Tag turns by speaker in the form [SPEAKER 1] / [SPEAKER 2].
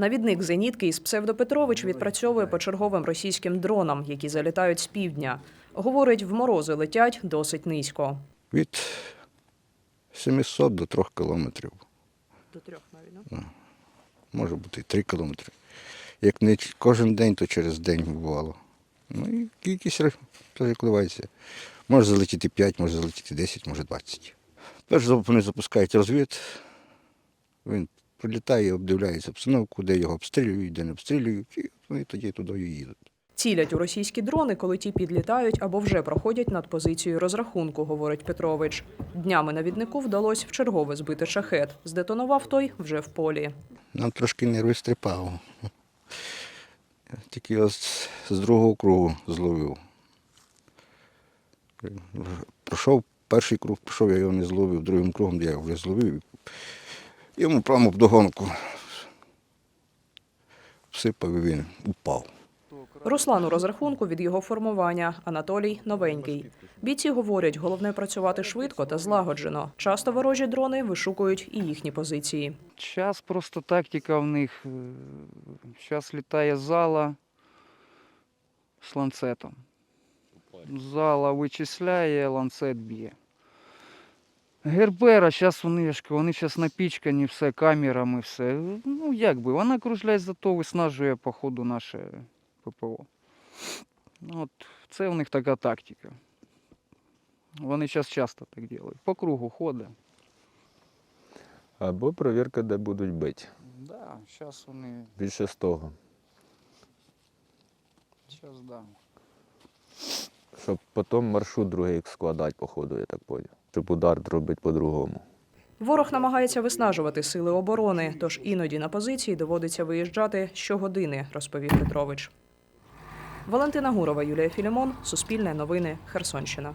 [SPEAKER 1] Навідник зенітки із псевдопетрович відпрацьовує по черговим російським дронам, які залітають з півдня. Говорить, в морози летять досить низько.
[SPEAKER 2] Від 700 до 3 кілометрів.
[SPEAKER 1] До трьох навіть,
[SPEAKER 2] Може бути і 3 кілометри. Як не кожен день, то через день бувало. Ну і кількість ре- перекливається. Може залетіти 5, може залетіти 10, може 20. Перш за вони запускають розвід. Він прилітає, обдивляється обстановку, де його обстрілюють, де не обстрілюють, і вони тоді туди і їдуть.
[SPEAKER 1] Цілять у російські дрони, коли ті підлітають або вже проходять над позицією розрахунку, говорить Петрович. Днями навіднику вдалося вчергове збити шахет. Здетонував той вже в полі.
[SPEAKER 2] Нам трошки нерви стрипав. Тільки його з, другого кругу зловив. Пройшов перший круг, пішов, я його не зловив, другим кругом я вже зловив. Йому прямо в догонку всипав і він упав.
[SPEAKER 1] Руслан у розрахунку від його формування, Анатолій новенький. Бійці говорять, головне працювати швидко та злагоджено. Часто ворожі дрони вишукують і їхні позиції.
[SPEAKER 3] Час просто тактика в них. Зараз літає зала з ланцетом. Зала вичисляє, ланцет б'є. Гербера, зараз вони, ж вони зараз напічкані все камерами, все. Ну як би, вона кружляє зато виснажує по ходу наше ППО. От, це у них така тактика. Вони зараз часто так роблять. По кругу ходить.
[SPEAKER 4] Або провірка, де будуть бити.
[SPEAKER 3] Да, зараз вони.
[SPEAKER 4] Більше з того.
[SPEAKER 3] Зараз да.
[SPEAKER 4] Щоб потім маршрут другий складати, по ходу, я так поняв. Щоб удар робити по-другому.
[SPEAKER 1] Ворог намагається виснажувати сили оборони, тож іноді на позиції доводиться виїжджати щогодини, розповів Петрович. Валентина Гурова, Юлія Філімон, Суспільне новини, Херсонщина.